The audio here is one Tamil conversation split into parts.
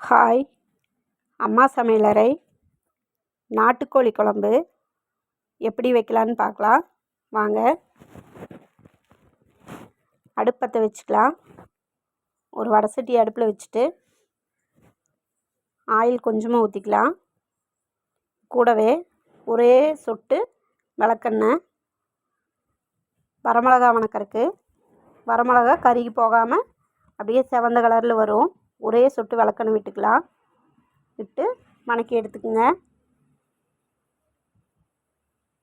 ஹாய் அம்மா சமையலறை நாட்டுக்கோழி குழம்பு எப்படி வைக்கலான்னு பார்க்கலாம். வாங்க. அடுப்பத்தை வச்சுக்கலாம். ஒரு வடை சட்டி அடுப்பில் வச்சுட்டு ஆயில் கொஞ்சமாக ஊற்றிக்கலாம் கூடவே ஒரே சொட்டு விளக்கெண்ணெய் வரமிளகா வணக்கறக்கு வரமிளகா கருகி போகாமல் அப்படியே செவந்த கலரில் வரும். ஒரே சொட்டு விளக்கணும் விட்டுக்கலாம். விட்டு மணக்கி எடுத்துக்கோங்க.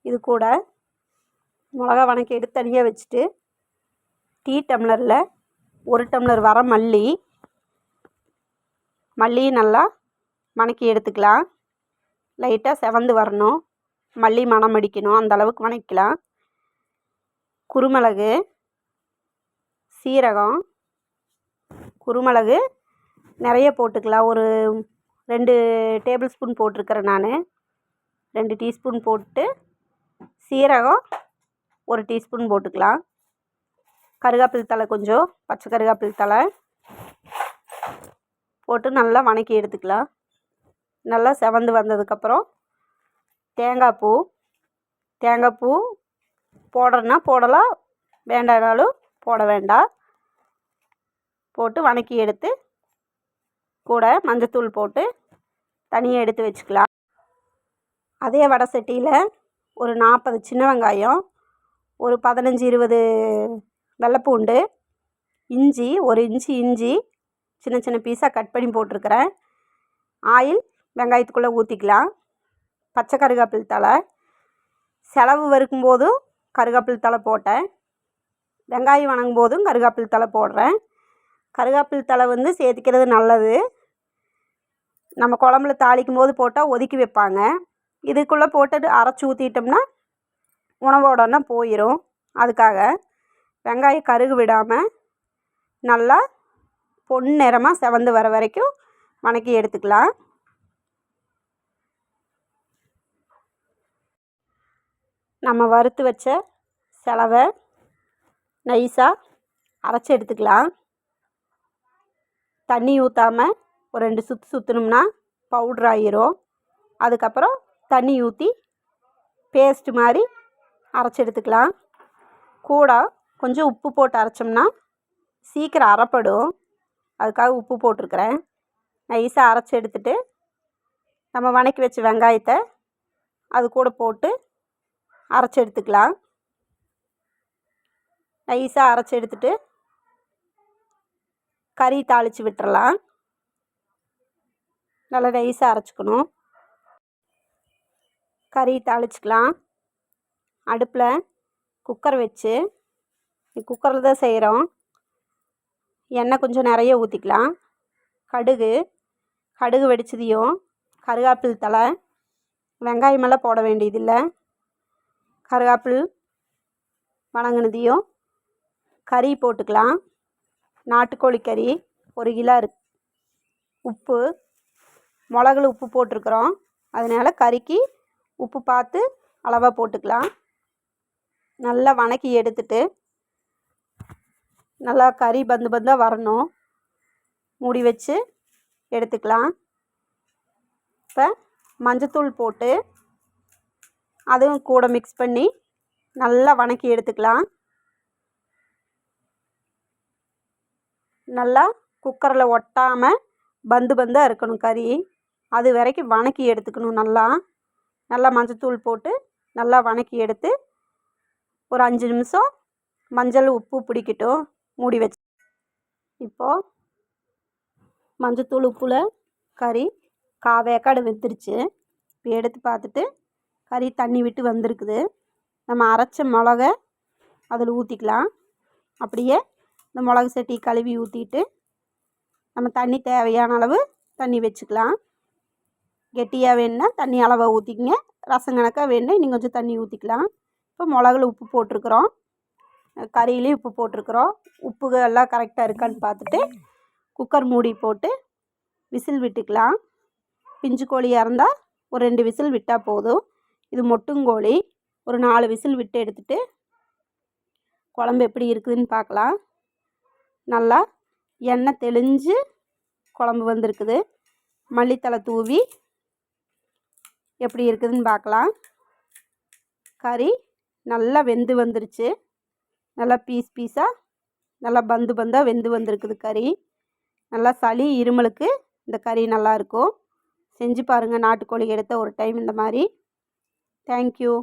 இது கூட மிளகா வணக்கி எடுத்து தனியாக வச்சுட்டு டீ டம்ளரில் ஒரு டம்ளர் வர மல்லி மல்லியும் நல்லா வணக்கி எடுத்துக்கலாம். லைட்டாக செவந்து வரணும். மல்லி மணம் அடிக்கணும். அந்த அளவுக்கு வணக்கிக்கலாம். குருமிளகு சீரகம் குருமிளகு நிறைய போட்டுக்கலாம். ஒரு ரெண்டு டேபிள் ஸ்பூன் போட்டிருக்கிறேன் நான். ரெண்டு டீஸ்பூன் போட்டு சீரகம் ஒரு டீஸ்பூன் போட்டுக்கலாம். கருகாப்பில் தழை கொஞ்சம் பச்சை கருகாப்பில் தழை போட்டு நல்லா வணக்கி எடுத்துக்கலாம். நல்லா செவந்து வந்ததுக்கப்புறம் தேங்காய் பூ தேங்காய் பூ போடணுன்னா போடலாம். வேண்டானாலும் போட வேண்டாம். போட்டு வணக்கி எடுத்து கூட மஞ்சத்தூள் போட்டு தனியாக எடுத்து வச்சுக்கலாம். அதே வடை சட்டியில் ஒரு நாற்பது சின்ன வெங்காயம் ஒரு பதினஞ்சு இருபது வெள்ளைப்பூண்டு இஞ்சி ஒரு இஞ்சி இஞ்சி சின்ன சின்ன பீஸாக கட் பண்ணி போட்டிருக்கிறேன். ஆயில் வெங்காயத்துக்குள்ளே ஊற்றிக்கலாம் பச்சை கருகாப்பில் தலை செலவு வறுக்கும் போதும் கருகாப்பில் தழை போட்டேன். வெங்காயம் வணங்கும் போதும் கருகாப்பில் தலை போடுறேன். கருகாப்பில் தலை வந்து சேர்த்திக்கிறது நல்லது. நம்ம குழம்புல தாளிக்கும் போது போட்டால் ஒதுக்கி வைப்பாங்க. இதுக்குள்ளே போட்டுட்டு அரைச்சி ஊற்றிட்டோம்னா உணவோடனா போயிடும் அதுக்காக வெங்காயம் கருகு விடாமல் நல்லா பொன் நிறமாக செவந்து வர வரைக்கும் வணக்கி எடுத்துக்கலாம். நம்ம வறுத்து வச்ச செலவை நைஸாக அரைச்சி எடுத்துக்கலாம். தண்ணி ஊற்றாமல் ஒரு ரெண்டு சுற்று சுற்றினோம்னா பவுட்ரு ஆயிரும். அதுக்கப்புறம் தண்ணி ஊற்றி பேஸ்ட்டு மாதிரி அரைச்சி எடுத்துக்கலாம். கூட கொஞ்சம் உப்பு போட்டு அரைச்சோம்னா சீக்கிரம் அரைப்படும். அதுக்காக உப்பு போட்டிருக்கிறேன். நைஸாக அரைச்சி எடுத்துட்டு நம்ம வணக்கி வச்ச வெங்காயத்தை அது கூட போட்டு அரைச்சி எடுத்துக்கலாம். நைஸாக அரைச்சி எடுத்துட்டு கறி தாளித்து விட்டுறலாம். நல்லா நைஸாக அரைச்சிக்கணும். கறி தாளிச்சிக்கலாம். அடுப்பில் குக்கர் வச்சு குக்கரில் தான் செய்கிறோம் எண்ணெய் கொஞ்சம் நிறைய ஊற்றிக்கலாம் கடுகு கடுகு வெடிச்சதையும் கருகாப்பில் தழை வெங்காயமெல்லாம் போட வேண்டியதில்லை. கருகாப்பில் வணங்கினதையும் கறி போட்டுக்கலாம். நாட்டுக்கோழி கறி ஒரு கிலோ இருக்கு. உப்பு மிளகுல உப்பு போட்டிருக்குறோம். அதனால் கறிக்கு உப்பு பார்த்து அளவாக போட்டுக்கலாம். நல்லா வணக்கி எடுத்துட்டு நல்லா கறி பந்து பந்தாக வரணும். மூடி வச்சு எடுத்துக்கலாம். இப்போ மஞ்சத்தூள் போட்டு அதுவும் கூட மிக்ஸ் பண்ணி நல்லா வணக்கி எடுத்துக்கலாம். நல்லா குக்கரில் ஒட்டாமல் பந்து பந்தாக இருக்கணும் கறி. அது வரைக்கும் வணக்கி எடுத்துக்கணும் நல்லா. நல்லா மஞ்சத்தூள் போட்டு நல்லா வணக்கி எடுத்து ஒரு அஞ்சு நிமிஷம் மஞ்சள் உப்பு பிடிக்கட்டும். மூடி வச்சு. இப்போது மஞ்சத்தூள் உப்பில் கறி காவேக்காடு வெந்துருச்சு. இப்போ எடுத்து பார்த்துட்டு கறி தண்ணி விட்டு வந்திருக்குது. நம்ம அரைச்ச மிளக அதில் ஊற்றிக்கலாம் அப்படியே இந்த மிளகு சட்டி கழுவி ஊற்றிட்டு நம்ம தண்ணி தேவையான அளவு தண்ணி வச்சுக்கலாம். கெட்டியாக வேணுன்னா தண்ணி அளவாக ஊற்றிக்கிங்க ரசம் கணக்காக வேணுன்னா இன்னும் கொஞ்சம் தண்ணி ஊற்றிக்கலாம் இப்போ மிளகுல உப்பு போட்டிருக்குறோம். கறியிலையும் உப்பு போட்டிருக்குறோம். உப்பு எல்லாம் கரெக்டாக இருக்கான்னு பார்த்துட்டு குக்கர் மூடி போட்டு விசில் விட்டுக்கலாம். பிஞ்சு கோழியாக இருந்தால் ஒரு ரெண்டு விசில் விட்டால் போதும். இது மொட்டுங்கோழி ஒரு நாலு விசில் விட்டு எடுத்துகிட்டு குழம்பு எப்படி இருக்குதுன்னு பார்க்கலாம். நல்லா எண்ணெய் தெளிஞ்சு குழம்பு வந்திருக்குது. மல்லித்தலை தூவி எப்படி இருக்குதுன்னு பார்க்கலாம். கறி நல்லா வெந்து வந்துருச்சு. நல்லா பீஸ் பீஸாக நல்லா பந்து பந்தாக வெந்து வந்திருக்குது கறி. நல்லா சளி இருமலுக்கு இந்த கறி நல்லாயிருக்கும் செஞ்சு பாருங்கள் நாட்டுக்கோழி எடுத்த ஒரு டைம் இந்த மாதிரி. தேங்க்யூ